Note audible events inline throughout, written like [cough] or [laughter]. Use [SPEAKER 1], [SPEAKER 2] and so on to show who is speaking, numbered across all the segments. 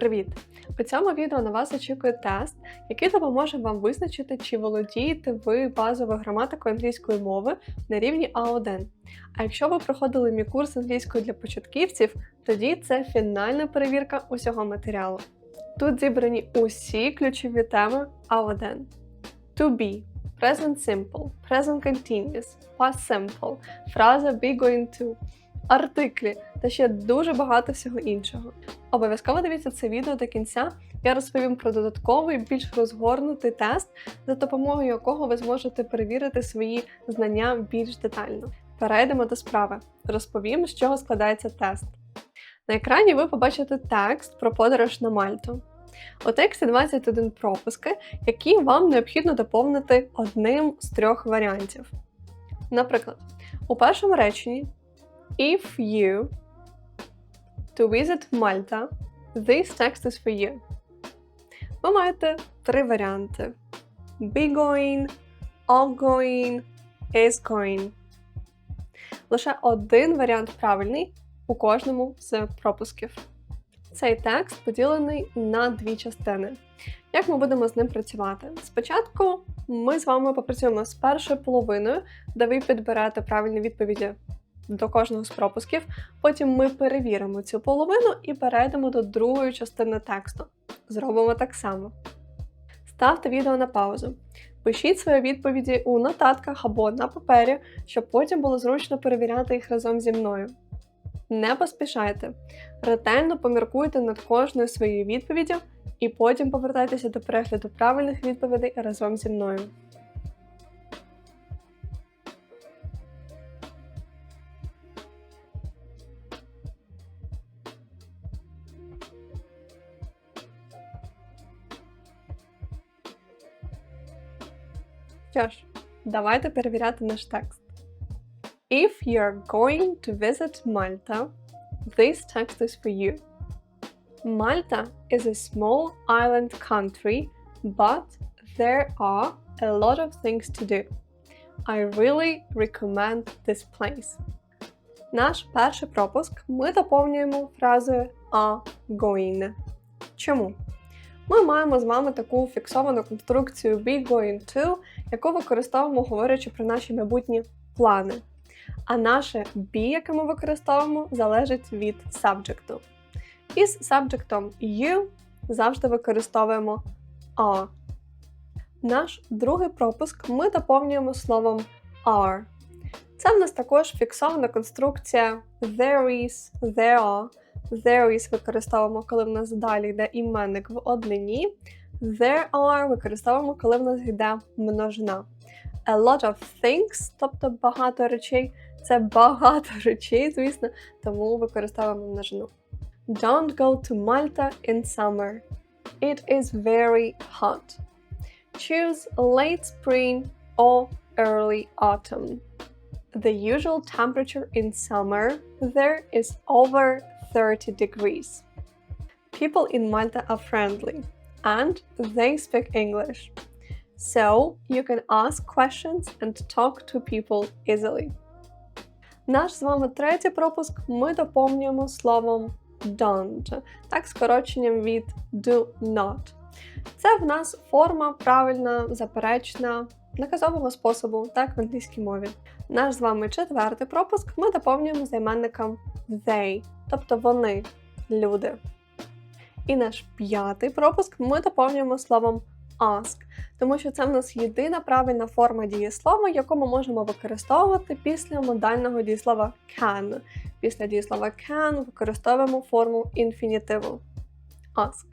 [SPEAKER 1] Привіт! У цьому відео на вас очікує тест, який допоможе вам визначити, чи володієте ви базовою граматикою англійської мови на рівні А1. А якщо ви проходили мій курс англійської для початківців, тоді це фінальна перевірка усього матеріалу. Тут зібрані усі ключові теми А1. To be, present simple, present continuous, past simple, фраза be going to, артиклі та ще дуже багато всього іншого. Обов'язково дивіться це відео до кінця. Я розповім про додатковий, більш розгорнутий тест, за допомогою якого ви зможете перевірити свої знання більш детально. Перейдемо до справи. Розповім, з чого складається тест. На екрані ви побачите текст про подорож на Мальту. У тексті 21 пропуски, які вам необхідно доповнити одним з трьох варіантів. Наприклад, у першому реченні If you to visit Malta, this text is for you. Ви маєте три варіанти: be going, are going, is going. Лише один варіант правильний у кожному з пропусків. Цей текст поділений на дві частини. Як ми будемо з ним працювати? Спочатку ми з вами попрацюємо з першою половиною, де ви підберете правильні відповіді до кожного з пропусків. Потім ми перевіримо цю половину і перейдемо до другої частини тексту. Зробимо так само. Ставте відео на паузу. Пишіть свої відповіді у нотатках або на папері, щоб потім було зручно перевіряти їх разом зі мною. Не поспішайте, ретельно поміркуйте над кожною своєю відповіддю і потім повертайтеся до перегляду правильних відповідей разом зі мною. Що ж, давайте перевіряти наш текст. If you're going to visit Malta, this text is for you. Malta is a small island country, but there are a lot of things to do. I really recommend this place. Наш перший пропуск ми доповнюємо фразою are going. Чому? Ми маємо з вами таку фіксовану конструкцію be going to, яку використовуємо, говорячи про наші майбутні плани. А наше be, яке ми використовуємо, залежить від сабджекту. Із сабджектом you завжди використовуємо are. Наш другий пропуск ми доповнюємо словом are. Це в нас також фіксована конструкція there is, there are. There is використовуємо, коли в нас далі йде іменник в однині. There are використовуємо, коли в нас йде множина. A lot of things, тобто багато речей. Це багато [laughs] речей, звісно, тому використовуємо множину. Don't go to Malta in summer. It is very hot. Choose late spring or early autumn. The usual temperature in summer there is over 30 degrees. People in Malta are friendly and they speak English. So you can ask questions and talk to people easily. Наш з вами третій пропуск ми доповнюємо словом don't, так скороченням від do not. Це в нас форма правильна, заперечна, наказового способу, так в англійській мові. Наш з вами четвертий пропуск ми доповнюємо займенником they, тобто вони, люди. І наш п'ятий пропуск ми доповнюємо словом ask, тому що це в нас єдина правильна форма дієслова, яку ми можемо використовувати після модального дієслова can. Після дієслова can використовуємо форму інфінітиву ask.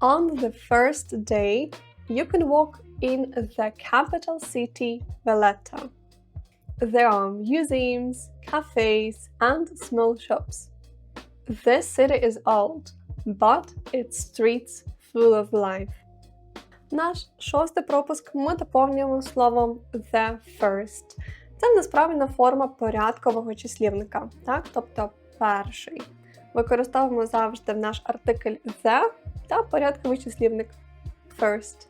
[SPEAKER 1] On the first day, you can walk in the capital city, Valletta. There are museums, cafes, and small shops. This city is old, but its streets full of life. Наш шостий пропуск ми доповнюємо словом the first. Це нас форма порядкового числівника, так? тобто перший. Використовуємо завжди в наш артикль the та порядковий числівник first.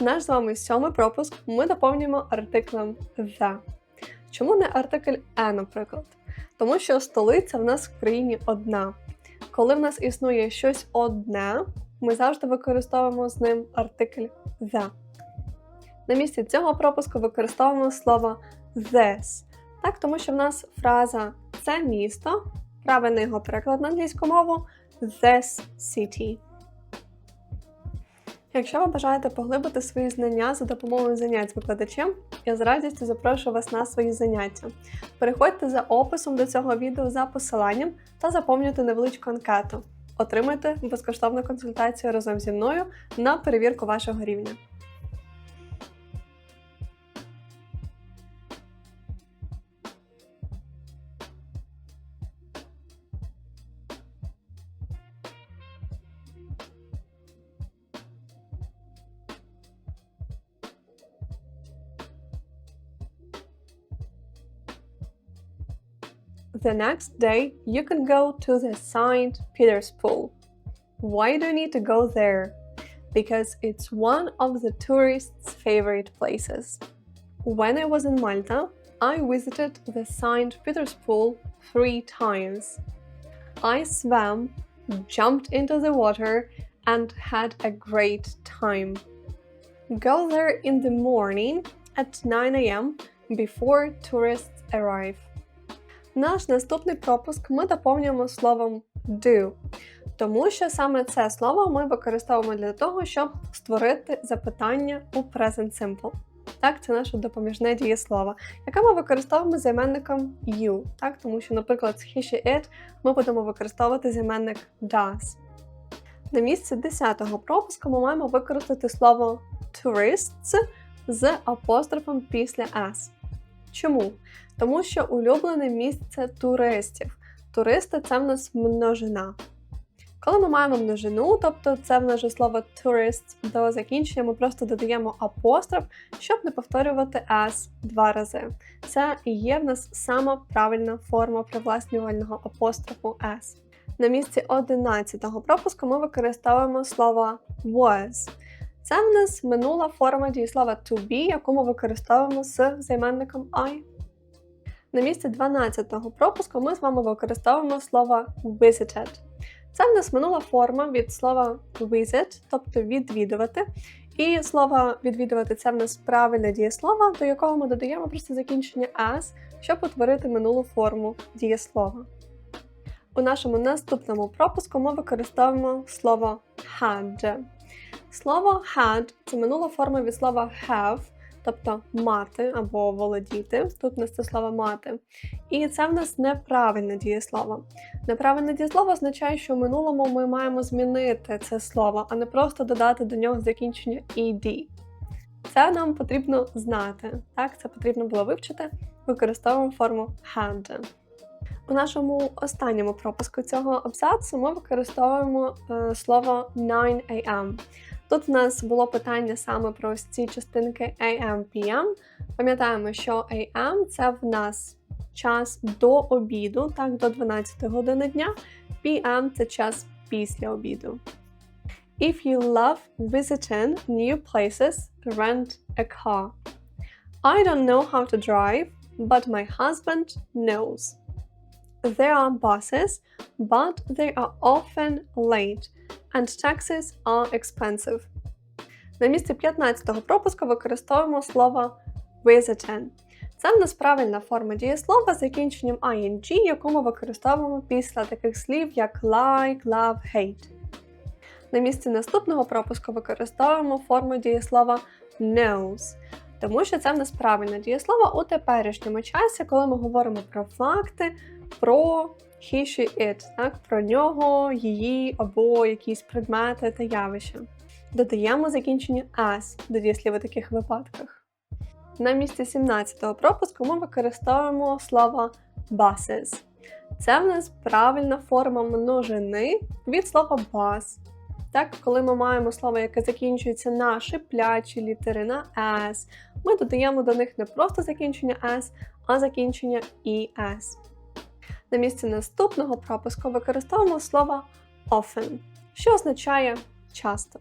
[SPEAKER 1] Наш з вами сьомий пропуск ми доповнюємо артиклем the. Чому не артикль E, наприклад? Тому що столиця в нас в країні одна. Коли в нас існує щось одне, ми завжди використовуємо з ним артикль the. На місці цього пропуску використовуємо слово this. Так, тому що в нас фраза це місто, правильний його переклад на англійську мову this city. Якщо ви бажаєте поглибити свої знання за допомогою занять з викладачем, я з радістю запрошую вас на свої заняття. Переходьте за описом до цього відео за посиланням та заповнюйте невеличку анкету. Отримайте безкоштовну консультацію разом зі мною на перевірку вашого рівня. The next day, you can go to the St. Peter's Pool. Why do you need to go there? Because it's one of the tourists' favorite places. When I was in Malta, I visited the St. Peter's Pool three times. I swam, jumped into the water, and had a great time. Go there in the morning at 9 am before tourists arrive. Наш наступний пропуск ми доповнюємо словом do, тому що саме це слово ми використовуємо для того, щоб створити запитання у Present Simple. Так, це наше допоміжне дієслово, яке ми використовуємо з іменником you, так, тому що, наприклад, з he, she, it ми будемо використовувати займенник does. На місці 10-го пропуску ми маємо використати слово tourists з апострофом після s. Чому? Тому що улюблене місце туристів. Туристи це в нас множина. Коли ми маємо множину, тобто це в нас же слово tourists до закінчення, ми просто додаємо апостроф, щоб не повторювати s два рази. Це і є в нас сама правильна форма привласнювального апострофу s. На місці 11-го пропуску ми використовуємо слово was. Це в нас минула форма дієслова to be, яку ми використовуємо з займенником I. На місці 12-го пропуску ми з вами використовуємо слово visited. Це в нас минула форма від слова visit, тобто відвідувати. І слово відвідувати це в нас правильне дієслово, до якого ми додаємо просто закінчення as, щоб утворити минулу форму дієслова. У нашому наступному пропуску ми використовуємо слово had. Слово had це минула форма від слова have, тобто мати або володіти. Тут у нас це слово мати. І це в нас неправильне дієслово. Неправильне дієслово означає, що в минулому ми маємо змінити це слово, а не просто додати до нього закінчення «ed». Це нам потрібно знати. Так, це потрібно було вивчити. Використовуємо форму had. У нашому останньому пропуску цього абзацу ми використовуємо е, слово 9 am. Тут в нас було питання саме про ось ці частинки AM, PM. Пам'ятаємо, що AM це в нас час до обіду, так, до 12 години дня. PM це час після обіду. If you love visiting new places, rent a car. I don't know how to drive, but my husband knows. There are buses, but they are often late and taxes are expensive. На місці 15-го пропуску використовуємо слово visiting. Це в нас правильна форма дієслова з закінченням ing, яку ми використовуємо після таких слів, як like, love, hate. На місці наступного пропуску використовуємо форму дієслова knows, тому що це в нас правильне дієслово у теперішньому часі, коли ми говоримо про факти, про he, she, it, так, про нього, її або якісь предмети та явища. Додаємо закінчення as до дієслів у таких випадках. На місці 17-го пропуску ми використовуємо слово buses. Це в нас правильна форма множини від слова bus. Так, коли ми маємо слово, яке закінчується на шиплячі літери на S, ми додаємо до них не просто закінчення S, а закінчення ES. На місці наступного пропуску використовуємо слово often, що означає часто.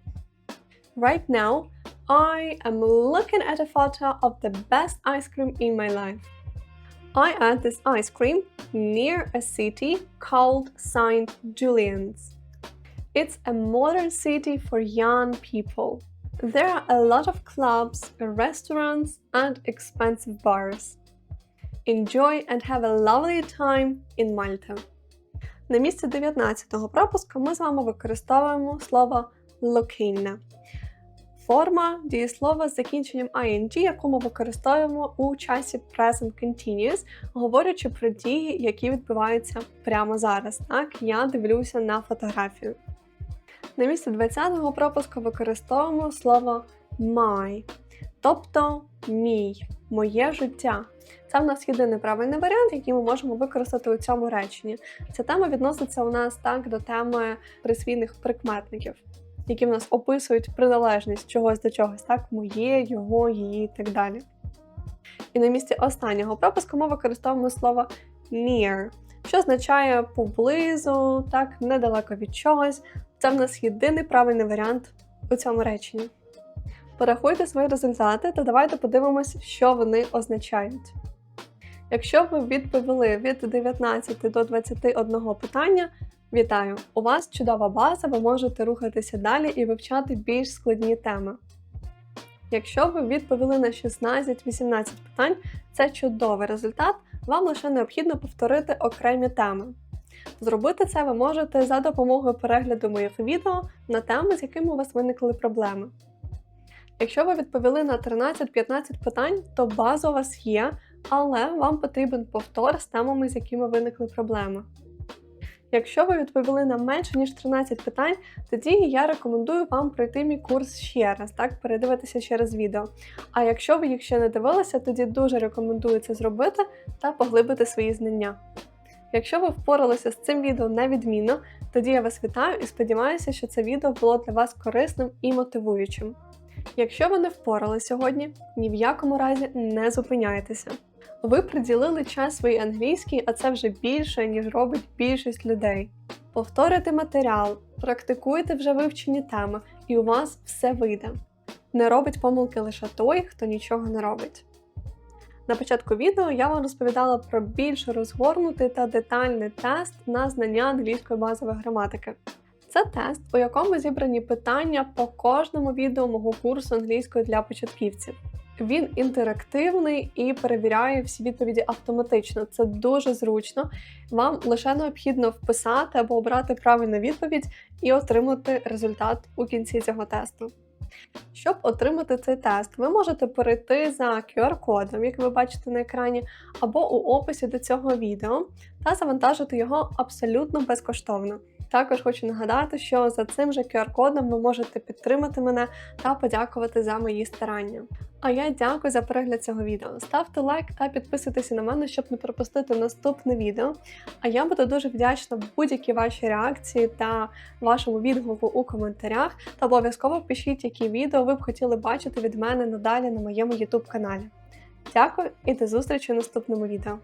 [SPEAKER 1] Right now, I am looking at a photo of the best ice cream in my life. I ate this ice cream near a city called St. Julian's. It's a modern city for young people. There are a lot of clubs, restaurants, and expensive bars. Enjoy and have a lovely time in Malta. На місці 19-го пропуску ми з вами використовуємо слово looking. Форма дієслова з закінченням ing, яку ми використовуємо у часі present continuous, говорячи про дії, які відбуваються прямо зараз. Так, я дивлюся на фотографію. На місці 20-го пропуску використовуємо слово my, тобто мій, моє життя. Це в нас єдиний правильний варіант, який ми можемо використати у цьому реченні. Ця тема відноситься у нас так до теми присвійних прикметників, які в нас описують приналежність чогось до чогось, так, моє, його, її і так далі. І на місці останнього пропуску ми використовуємо слово near, що означає поблизу, так, недалеко від чогось. Це в нас єдиний правильний варіант у цьому реченні. Порахуйте свої результати та давайте подивимось, що вони означають. Якщо ви відповіли від 19 до 21 питання, вітаю! У вас чудова база, ви можете рухатися далі і вивчати більш складні теми. Якщо ви відповіли на 16-18 питань, це чудовий результат, вам лише необхідно повторити окремі теми. Зробити це ви можете за допомогою перегляду моїх відео на теми, з якими у вас виникли проблеми. Якщо ви відповіли на 13-15 питань, то база у вас є, але вам потрібен повтор з темами, з якими виникли проблеми. Якщо ви відповіли на менше ніж 13 питань, тоді я рекомендую вам пройти мій курс ще раз, так, передивитися ще раз відео. А якщо ви їх ще не дивилися, тоді дуже рекомендую це зробити та поглибити свої знання. Якщо ви впоралися з цим відео невідмінно, тоді я вас вітаю і сподіваюся, що це відео було для вас корисним і мотивуючим. Якщо ви не впорали сьогодні, ні в якому разі не зупиняйтеся. Ви приділили час своїй англійській, а це вже більше, ніж робить більшість людей. Повторюйте матеріал, практикуйте вже вивчені теми, і у вас все вийде. Не робить помилки лише той, хто нічого не робить. На початку відео я вам розповідала про більш розгорнутий та детальний тест на знання англійської базової граматики. Це тест, у якому зібрані питання по кожному відео мого курсу англійської для початківців. Він інтерактивний і перевіряє всі відповіді автоматично. Це дуже зручно. Вам лише необхідно вписати або обрати правильну відповідь і отримати результат у кінці цього тесту. Щоб отримати цей тест, ви можете перейти за QR-кодом, як ви бачите на екрані, або у описі до цього відео, та завантажити його абсолютно безкоштовно. Також хочу нагадати, що за цим же QR-кодом ви можете підтримати мене та подякувати за мої старання. А я дякую за перегляд цього відео. Ставте лайк та підписуйтесь на мене, щоб не пропустити наступне відео. А я буду дуже вдячна будь-які ваші реакції та вашому відгуку у коментарях. Та обов'язково пишіть, які відео ви б хотіли бачити від мене надалі на моєму YouTube каналі. Дякую і до зустрічі у наступному відео.